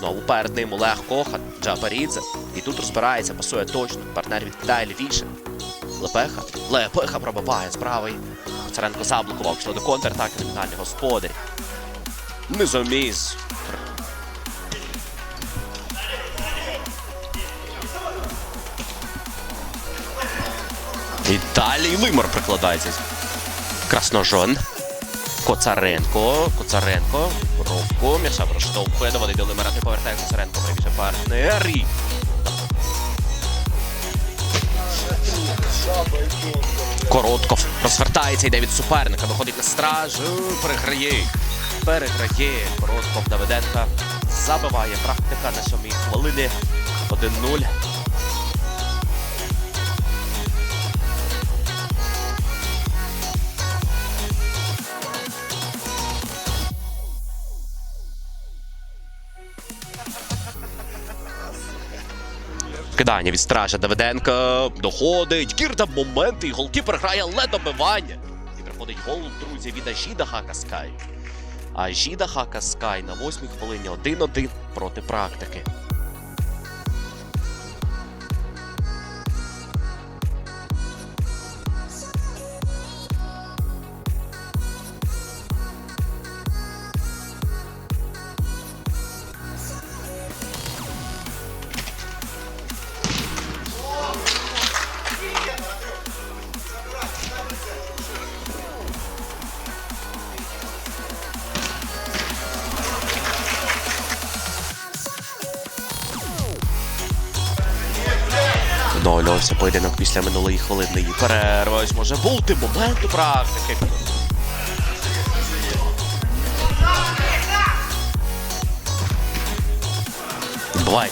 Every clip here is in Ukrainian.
Знову перед ним Олег Кохан, Джапарідзе. І тут розбирається, пасує точно. Партнер відкидає лівіше. Лепеха. Лепеха пробиває з правої. Царенко заблокував, пішло до контратаки номінальний господар. Низоміс. І далі Лимор прикладається. Красножон. Коцаренко. Коцаренко. Ровко. М'яша проштовхує. Доводить до Лимера. Не повертає Коцаренко. Прибіже партнер. І Коротков розвертається, йде від суперника, виходить на страж, е, переграє. Переграє. Коротков Давиденка. Забиває практика на сьомій хвилині. 1-0. Кидання від стража Давиденка. Доходить. Кірда моменти. І голкіпер грає, але добивання. І приходить гол, друзі, від Ажіда Хакаскай. Ажіда Хакаскай на восьмій хвилині 1-1 проти практики. Оновлювався поєдинок після минулої хвилинної перерви. Ось може бути момент у практики. Бувай.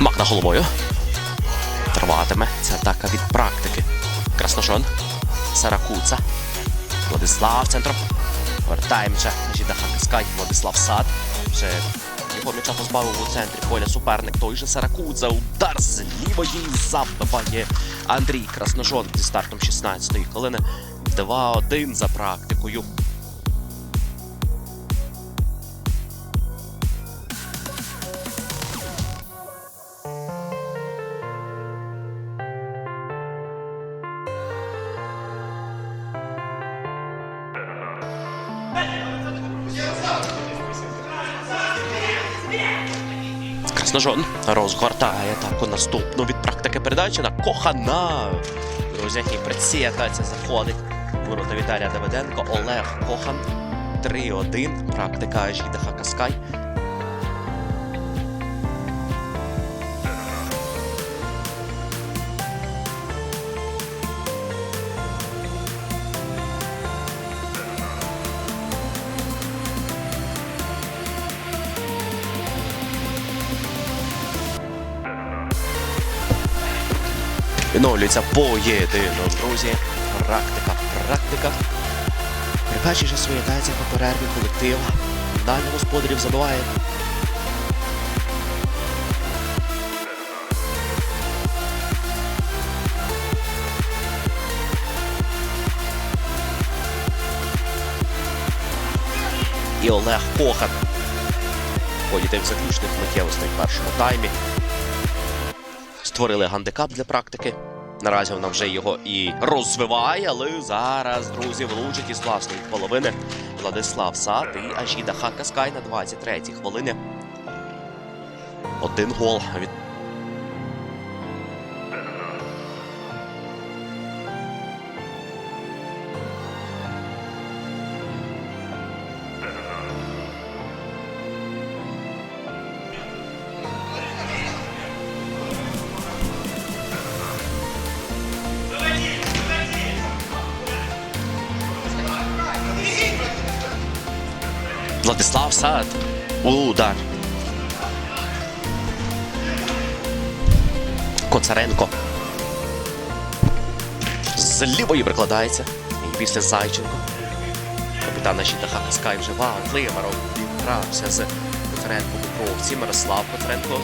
Мак на головою. Триватиме ця атака від практики. Красношон. Саракуца. Владислав центром. Вертаємося. Жіда Хакаскай. Владислав Сад. Вже м'яча позбавив у центрі поля суперник. Той же Саракудза. Удар з лівої забиває Андрій Красножон зі стартом 16-ї хвилини. 2-1 за практикою. Красножон розгортає атаку наступну від практики передачі на Кохана. Друзі, і предсіятація заходить. Ворота Віталія Давиденко, Олег Кохан. 3-1. Практика Жідаха Хакаскай. Відновлюється поєдинок, друзі. Практика, практика. Прибачивши свої тайці по перерві колектив. Далі господарів забиває. І Олег Кохан. Ходіти в заключних миттєвостей в першому таймі створили гандикап для практики. Наразі вона вже його і розвиває, але зараз, друзі, влучить із власної половини Владислав Сад і Ажіда Хакаскай на 23-й хвилині. Один гол від Владислав Сад. Удар. Коцаренко. З лівої прикладається. І після Зайченко. Капітан Ашіта Хакаскай вживав. Лимаров відгрався з Коцаренко у. Мирослав Коцаренко.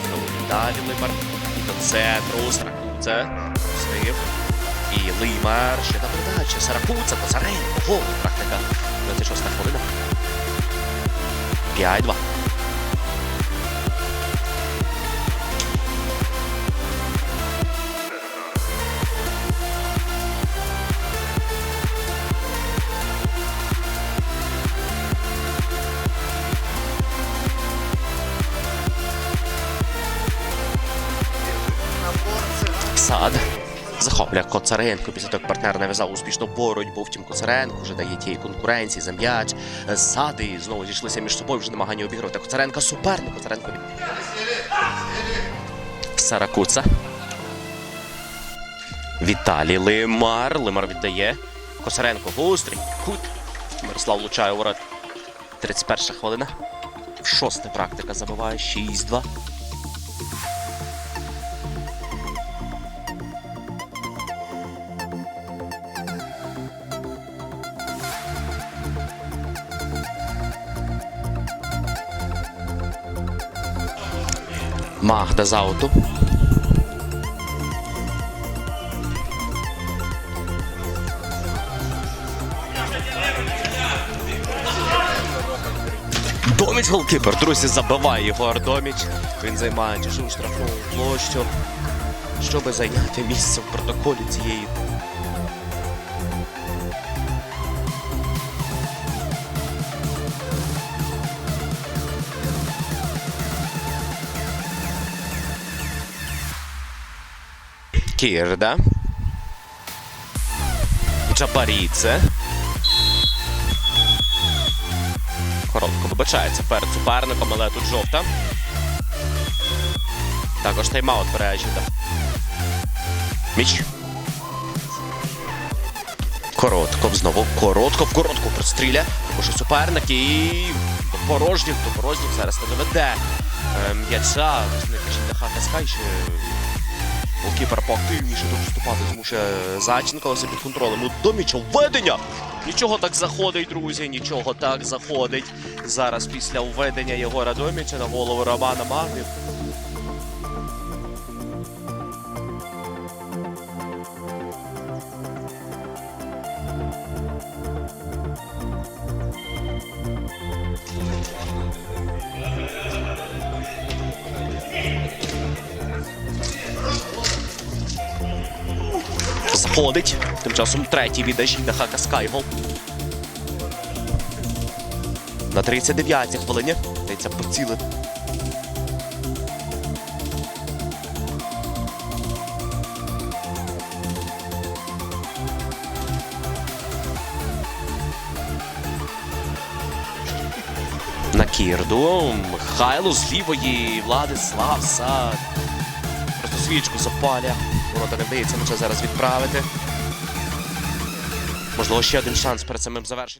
Далі Лимар. І до центру. Саракудзе. Стив. І Лимар. Ще на передачі. Саракудзе. Коцаренко. Гол. Практика. 26 хвилина. 别挨着吧。Олег Коцаренко після того, як партнер нав'язав успішну боротьбу. Втім, Коцаренко вже дає тієї конкуренції за м'яч. Ззади знову зійшлися між собою вже намагання обігрувати Коцаренка. Суперник Коцаренко. Саракуца. Віталій Лимар. Лимар віддає. Косаренко гострий. Кут. Мирослав влучає у ворот. 31 хвилина. Шоста практика забиває 6-2. Магда з ауту. Доміч голкіпер. Друзі, забиває Єгор Доміч. Він займає чужу штрафну площу, щоб зайняти місце в протоколі цієї. Кірда. Джабарідзе. Коротко вибачається перед суперником, але тут жовта. Також тайм-аут бере Жіда. Міч. Коротков знову. Коротков, коротко простріля. Також суперник і до порожніх, до порожніх зараз не доведе. М'яча, не кажіть, на Хакаскай ще Голкіпер поактивніше тут вступати що Зайченко, але все під контролем. Ну, до м'яча введення! Нічого так заходить, друзі, нічого так заходить. Зараз після введення Єгора Доміча на голову Романа Магнів. Заходить. Тим часом третій від Ажіда Хака Скайгол. На 39-й хвилині дається поцілити. На Кірду. Михайло з лівої Владислав Сад. Просто свічку запалює. Ворота не вдається м'яча зараз відправити. Можливо, ще один шанс перед самим завершенням.